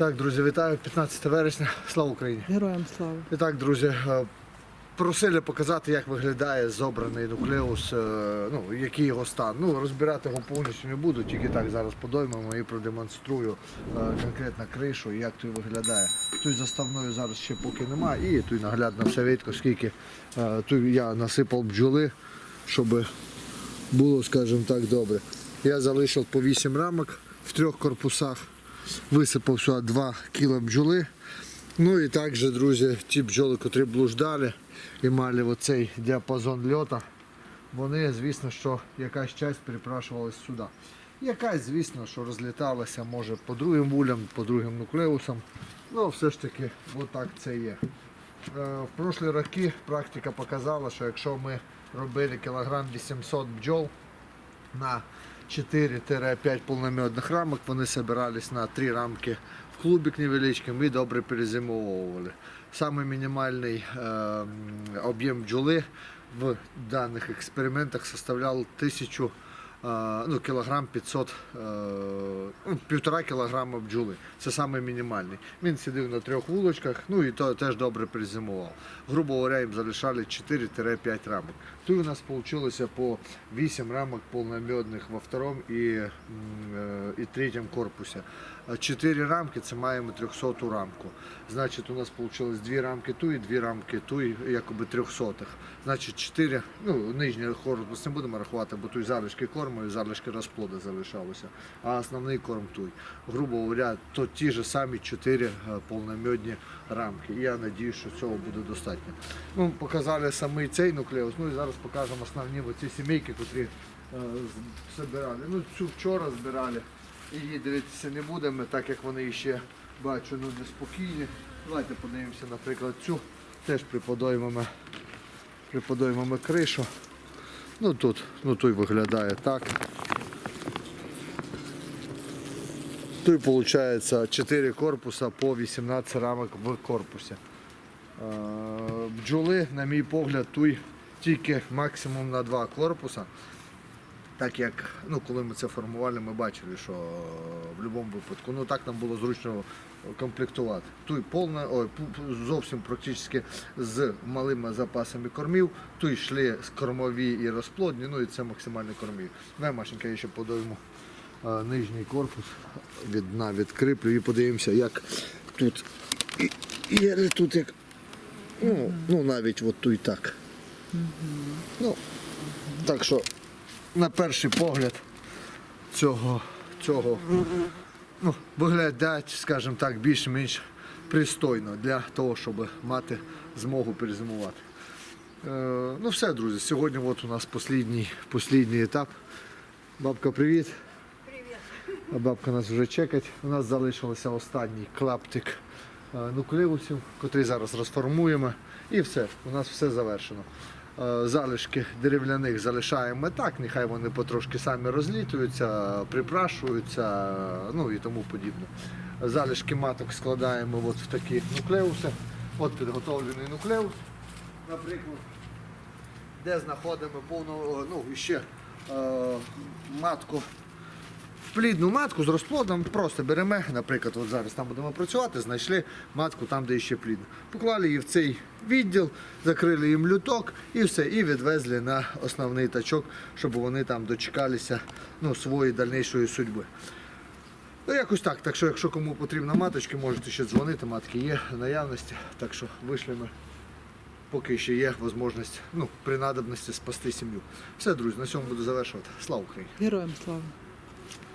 Так, друзі, вітаю 15 вересня. Слава Україні! Героям слава. І так, друзі, е, просили показати, як виглядає зобраний нуклеус, е, ну, який його стан. Ну, розбирати його повністю не буду, тільки так зараз подоймемо і продемонструю е, конкретно кришу, як тут виглядає. Тут заставною зараз ще поки немає, і тут наглядно все видно, скільки тут я насипав бджоли, щоб було, скажімо так, добре. Я залишив по 8 рамок в трьох корпусах, висипав сюди 2 кіла бджоли. Ну і також, друзі, ті бджоли, котрі блуждали і мали оцей діапазон льота, вони, звісно, що якась часть перепрашувалась сюди. Якась, звісно, що розліталася, може, по другим вулям, по другим нуклеусам. Ну, все ж таки, отак це є. Е, В прошлі роки практика показала, що якщо ми робили кілограм 800 бджол на 4-5 полномедных рамок, вони збирались на 3 рамки в клубик невеличким і добре перезимовували. Саме мінімальний е, об'єм бджоли в даних експериментах составляв 1000 е, ну, кілограм 500, е, ну, півтора кілограма бджоли. Це саме мінімальний. Він сидів на трьох вулочках, ну і то теж добре перезимував. Грубо говоря, їм залишали 4-5 рамок. Тут у нас вийшло по 8 рамок повномедних во втором і, е, і третьому корпусі. 4 рамки це маємо 300 рамку. Значить, у нас вийшло 2 рамки ту і 2 рамки ту, якоби 300. Значить, 4, ну, нижній корпус не будемо рахувати, бо тут залишки корму і залишки розплоду залишалося. А основний корм туй. Грубо говоря, то ті ж самі 4 е, повномедні рамки. І я сподіваюся, що цього буде достатньо. Ну, показали самий цей нуклеус, ну і зараз покажемо основні оці сімейки, котрі е, збирали. Ну, цю вчора збирали. Її дивитися не будемо, так як вони ще бачу, ну неспокійні. Давайте подивимося, наприклад, цю теж приподоймемо, приподоймемо кришу. Ну тут, ну той виглядає так. Той виходить 4 корпуса по 18 рамок в корпусі. Е, Бджоли, на мій погляд, той тільки максимум на 2 корпуса. Так як ну, коли ми це формували, ми бачили, що в будь-якому випадку ну, так нам було зручно комплектувати. Тут повна, ой, зовсім практично з малими запасами кормів, тут йшли кормові і розплодні, ну і це максимальні кормів. Давай, Машенька, я ще подойму е, нижній корпус від дна відкріплю і подивимося, як тут і, і тут як. Ну, ну навіть от тут і так. Ну, так що на перший погляд цього, цього ну, виглядають, скажімо так, більш-менш пристойно для того, щоб мати змогу перезимувати. Е, ну все, друзі, сьогодні от у нас послідній, послідній етап. Бабка, привіт. А бабка нас вже чекать. У нас залишився останній клаптик е, нуклеусів, котрий зараз розформуємо. І все, у нас все завершено. Е, Залишки дерев'яних залишаємо так, нехай вони потрошки самі розлітуються, припрашуються, ну і тому подібне. Залишки маток складаємо от в такі нуклеуси. От підготовлений нуклеус, наприклад де знаходимо повну, ну, ще е, матку, плідну матку з розплодом, просто беремо, наприклад, от зараз там будемо працювати, знайшли матку там, де ще плідно. Поклали її в цей відділ, закрили їм люток і все, і відвезли на основний тачок, щоб вони там дочекалися ну, своєї дальнішої судьби. Ну, якось так. Так що, якщо кому потрібна маточки, можете ще дзвонити, матки є в наявності. Так що вийшли ми поки ще є можливість ну, при надобності спасти сім'ю. Все, друзі, на цьому буду завершувати. Слава Україні! Героям слава.